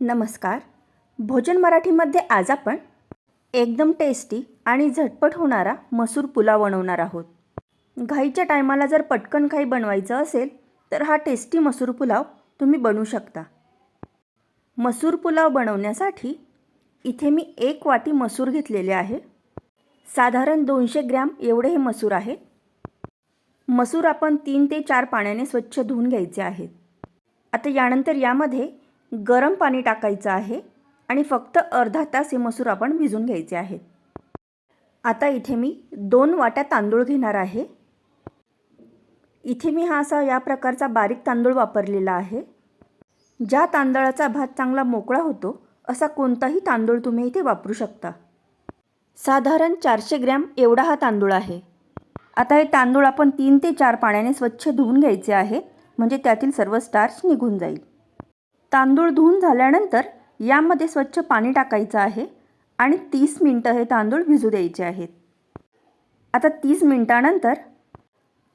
नमस्कार. भोजन मराठीमध्ये आज आपण एकदम टेस्टी आणि झटपट होणारा मसूर पुलाव बनवणार आहोत. घाईच्या टायमाला जर पटकन काही बनवायचं असेल तर हा टेस्टी मसूर पुलाव तुम्ही बनवू शकता. मसूर पुलाव बनवण्यासाठी इथे मी एक वाटी मसूर घेतलेले आहे. साधारण दोनशे ग्रॅम एवढे हे मसूर आहे. मसूर आपण तीन ते चार पाण्याने स्वच्छ धुवून घ्यायचे आहेत आता यानंतर यामध्ये गरम पाणी टाकायचं आहे आणि फक्त अर्धा तास हे मसूर आपण भिजून घ्यायचे आहेत. आता इथे मी दोन वाट्या तांदूळ घेणार आहे. इथे मी हा असा या प्रकारचा बारीक तांदूळ वापरलेला आहे. ज्या तांदळाचा भात चांगला मोकळा होतो असा कोणताही तांदूळ तुम्ही इथे वापरू शकता. साधारण चारशे ग्रॅम एवढा हा तांदूळ आहे. आता हे तांदूळ आपण तीन ते चार पाण्याने स्वच्छ धुवून घ्यायचे आहे म्हणजे त्यातील सर्व स्टार्च निघून जाईल. तांदूळ धुवून झाल्यानंतर यामध्ये स्वच्छ पाणी टाकायचं आहे आणि तीस मिनटं हे तांदूळ भिजू द्यायचे आहेत. आता तीस मिनटानंतर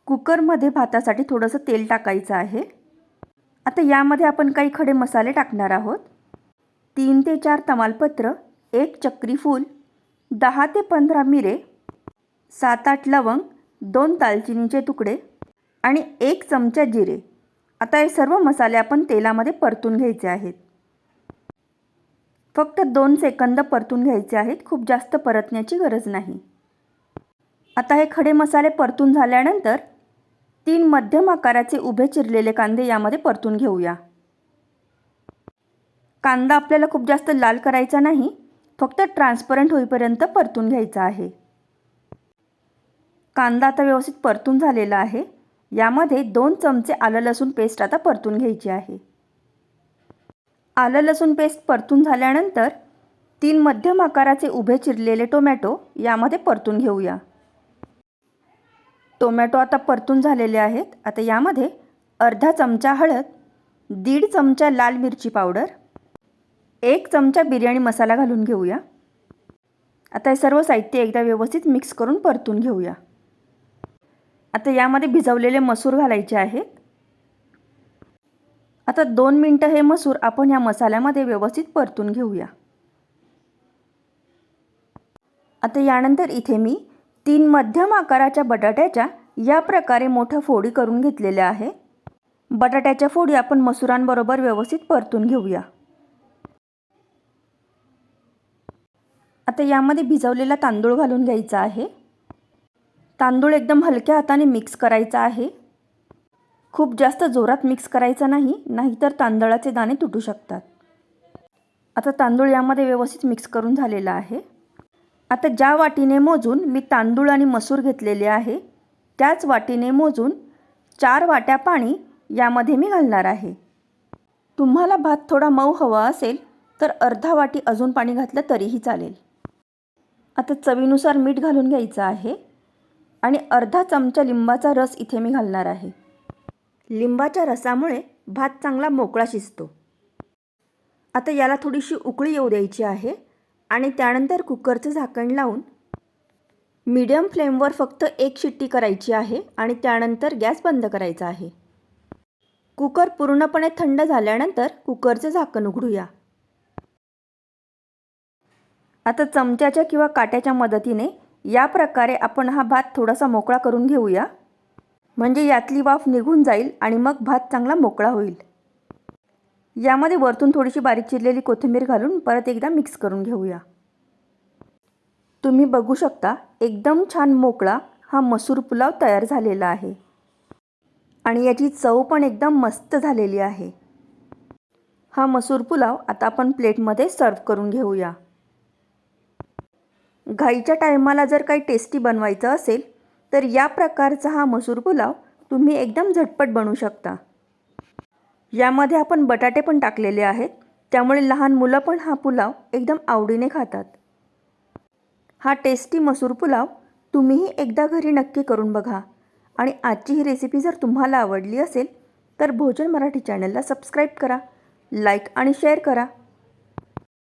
कुकरमध्ये भातासाठी थोडंसं तेल टाकायचं आहे. आता यामध्ये आपण काही खडे मसाले टाकणार आहोत. तीन ते चार तमालपत्र एक चक्री फूल दहा ते पंधरा मिरे सात आठ लवंग दोन दालचिनीचे तुकडे आणि एक चमचा जिरे. आता हे सर्व मसाले आपण तेलामध्ये परतून घ्यायचे आहेत. फक्त दोन सेकंद परतून घ्यायचे आहेत. खूप जास्त परतण्याची गरज नाही. आता हे खडे मसाले परतून झाल्यानंतर तीन मध्यम आकाराचे उभे चिरलेले कांदे यामध्ये परतून घेऊया. कांदा आपल्याला खूप जास्त लाल करायचा नाही. फक्त ट्रान्सपरंट होईपर्यंत परतून घ्यायचा आहे. कांदा आता व्यवस्थित परतून झालेला आहे. यामध्ये दोन चमचे आलं लसूण पेस्ट आता परतून घ्यायची आहे. आलं लसूण पेस्ट परतून झाल्यानंतर तीन मध्यम आकाराचे उभे चिरलेले टोमॅटो यामध्ये परतून घेऊया. टोमॅटो आता परतून झालेले आहेत. आता यामध्ये अर्धा चमचा हळद दीड चमचा लाल मिरची पावडर एक चमचा बिर्याणी मसाला घालून घेऊया. आता हे सर्व साहित्य एकदा व्यवस्थित मिक्स करून परतून घेऊया. आता यामध्ये भिजवलेले मसूर घालायचे आहेत आता दोन मिनटं हे मसूर आपण ह्या मसाल्यामध्ये व्यवस्थित परतून घेऊया. आता यानंतर इथे मी तीन मध्यम आकाराच्या बटाट्याच्या या प्रकारे मोठ्या फोडी करून घेतलेल्या आहे. बटाट्याच्या फोडी आपण मसुरांबरोबर व्यवस्थित परतून घेऊया. आता यामध्ये भिजवलेला तांदूळ घालून घ्यायचा आहे. तांदूळ एकदम हलक्या हाताने मिक्स करायचा आहे. खूप जास्त जोरात मिक्स करायचा नाही नाहीतर तांदळाचे दाणे तुटू शकतात. आता तांदूळ यामध्ये व्यवस्थित मिक्स करून झालेला आहे. आता ज्या वाटीने मोजून मी तांदूळ आणि मसूर घेतलेले आहे त्याच वाटीने मोजून चार वाट्या पाणी यामध्ये मी घालणार आहे. तुम्हाला भात थोडा मऊ हवा असेल तर अर्धा वाटी अजून पाणी घातलं तरीही चालेल. आता चवीनुसार मीठ घालून घ्यायचं आहे. आणि अर्धा चमचा लिंबाचा रस इथे मी घालणार आहे. लिंबाच्या रसामुळे भात चांगला मोकळा शिजतो. आता याला थोडीशी उकळी येऊ द्यायची आहे आणि त्यानंतर कुकरचं झाकण लावून मीडियम फ्लेमवर फक्त एक शिट्टी करायची आहे आणि त्यानंतर गॅस बंद करायचा आहे. कुकर पूर्णपणे थंड झाल्यानंतर कुकरचं झाकण उघडूया. आता चमच्याच्या किंवा काट्याच्या मदतीने या प्रकारे आपण हा भात थोडासा मोकळा करून घेऊया. म्हणजे यातली वाफ निघून जाईल आणि मग भात चांगला मोकळा होईल. यामध्ये वरतून थोडीशी बारीक चिरलेली कोथिंबीर घालून परत एकदा मिक्स करून घेऊया. तुम्ही बघू शकता एकदम छान मोकळा हा मसूर पुलाव तयार झालेला आहे. आणि याची चव पण एकदम मस्त झालेली आहे. हा मसूर पुलाव आता आपण प्लेटमध्ये सर्व करून घेऊया. घाईच्या टायमाला जर काही टेस्टी बनवायचं असेल तर या प्रकारचा हा मसूर पुलाव तुम्ही एकदम झटपट बनवू शकता. यामध्ये आपण बटाटे पण टाकलेले आहेत त्यामुळे लहान मुलं पण हा पुलाव एकदम आवडीने खातात. हा टेस्टी मसूर पुलाव तुम्हीही एकदा घरी नक्की करून बघा. आणि आजची ही रेसिपी जर तुम्हाला आवडली असेल तर भोजन मराठी चॅनलला सबस्क्राईब करा लाईक आणि शेअर करा.